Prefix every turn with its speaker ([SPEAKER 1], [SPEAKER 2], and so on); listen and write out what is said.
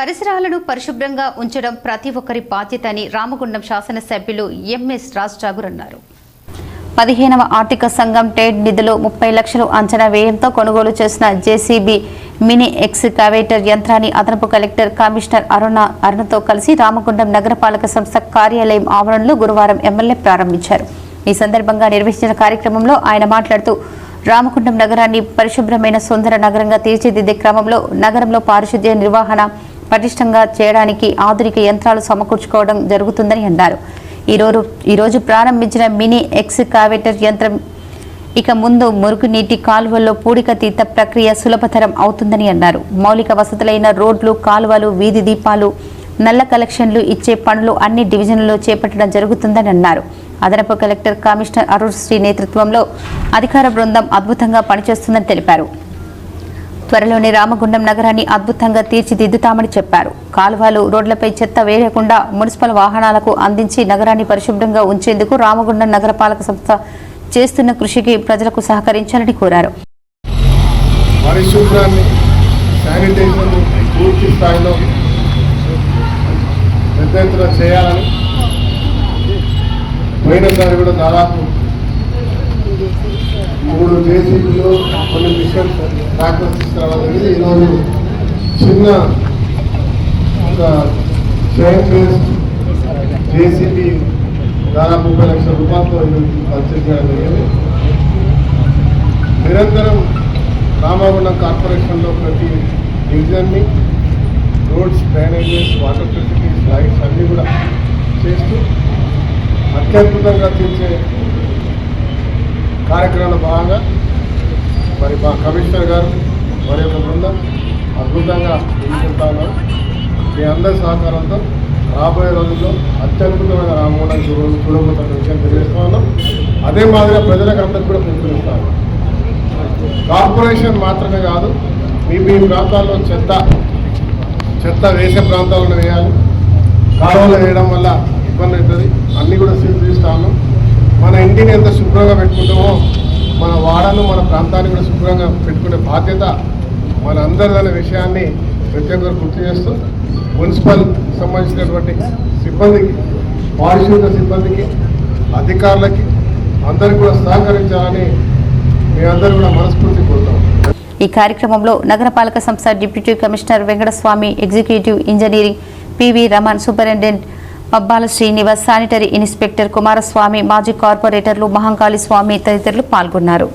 [SPEAKER 1] పరిసరాలను పరిశుభ్రంగా ఉంచడం ప్రతి ఒక్కరి బాధ్యత అని రామగుండం శాసనసభ్యులు ఎంఎస్ రాజ్ ఠాగూర్ అన్నారు. పదిహేనవ ఆర్థిక సంఘం టేడ్ నిధులు ముప్పై లక్షలు అంచనా వ్యయంతో కొనుగోలు చేసిన జేసీబీ మినీ ఎక్స్కవేటర్ యంత్రాన్ని అదనపు కలెక్టర్ కమిషనర్ అరుణ అరుణతో కలిసి రామగుండం నగరపాలక సంస్థ కార్యాలయం ఆవరణలో గురువారం ఎమ్మెల్యే ప్రారంభించారు. ఈ సందర్భంగా నిర్వహించిన కార్యక్రమంలో ఆయన మాట్లాడుతూ రామగుండం నగరాన్ని పరిశుభ్రమైన సుందర నగరంగా తీర్చిదిద్దే క్రమంలో నగరంలో పారిశుద్ధ్య నిర్వహణ పటిష్టంగా చేయడానికి ఆధునిక యంత్రాలు సమకూర్చుకోవడం జరుగుతుందని అన్నారు. ఈరోజు ఈరోజు ప్రారంభించిన మినీ ఎక్స్కావేటర్ యంత్రం ఇక ముందు మురుగునీటి కాలువల్లో పూడిక తీత ప్రక్రియ సులభతరం అవుతుందని అన్నారు. మౌలిక వసతులైన రోడ్లు కాలువలు వీధి దీపాలు నల్ల కలెక్షన్లు ఇచ్చే పనులు అన్ని డివిజన్లలో చేపట్టడం జరుగుతుందని అన్నారు. అదనపు కలెక్టర్ కమిషనర్ అరుణ్ శ్రీ నేతృత్వంలో అధికార బృందం అద్భుతంగా పనిచేస్తుందని తెలిపారు. త్వరలోనే రామగుండం నగరాన్ని అద్భుతంగా తీర్చిదిద్దుతామని చెప్పారు. కాలువలు రోడ్లపై చెత్త వేయకుండా మున్సిపల్ వాహనాలకు అందించి నగరాన్ని పరిశుభ్రంగా ఉంచేందుకు రామగుండం నగరపాలక సంస్థ చేస్తున్న కృషికి ప్రజలకు సహకరించాలని కోరారు.
[SPEAKER 2] పరిశుభ్రాన్ని శానిటైజర్ పూర్తి స్థాయిలో పెద్ద ఎత్తున చేయాలని పోయినసారి కూడా దాదాపు మూడు కొన్ని మిషన్ ట్రాక్టర్స్ తీసుకురావడం ఈరోజు చిన్న ఒక చైన్ బేస్డ్ జేసీబీ దాదాపు ముప్పై లక్షల రూపాయలతో ఇది పర్చేజ్ చేయడం జరిగింది. నిరంతరం రామగుండం కార్పొరేషన్లో ప్రతి డివిజన్ని roads drainages water facilities lights అన్నీ కూడా చేస్తూ అత్యద్భుతంగా తీర్చే కార్యక్రమంలో భాగంగా మా కమిషనర్ గారు మరి యొక్క బృందం అద్భుతంగా తీసుకుంటా ఉన్నారు మీ అందరి సహకారంతో రాబోయే రోజుల్లో అత్యద్భుతమైన రామగుండం చూడ చూడబోతున్న విషయం తెలియజేస్తా ఉన్నాం అదే మాదిరిగా ప్రజలకు అందరికీ కూడా పిలుపునిస్తాను కార్పొరేషన్ మాత్రమే కాదు మీ మీ ప్రాంతాల్లో చెత్త చెత్త వేసే ప్రాంతాలను వేయాలి. కాలువలు వేయడం వల్ల ఇబ్బంది అవుతుంది. అన్నీ కూడా సీల్ తీస్తాను మన ఇంటిని ఎంత శుభ్రంగా పెట్టుకుంటామో మన వాడను మన ప్రాంతాన్ని కూడా శుభ్రంగా పెట్టుకునే బాధ్యత మన అందరిదనే విషయాన్ని ప్రతి ఒక్కరు గుర్తు చేస్తూ మున్సిపల్ సంబంధించినటువంటి సిబ్బందికి పారిశుద్ధ సిబ్బందికి అధికారులకి అందరికీ కూడా సహకరించాలని మీ అందరూ కూడా మనస్ఫూర్తి కోరుతాం.
[SPEAKER 1] ఈ కార్యక్రమంలో నగరపాలక సంస్థ deputy commissioner Venkataswamy executive engineering PV Raman superintendent Pabbala Srinivas sanitary inspector Kumaraswamy మాజీ కార్పొరేటర్లు మహంకాళి స్వామి తదితరులు పాల్గొన్నారు.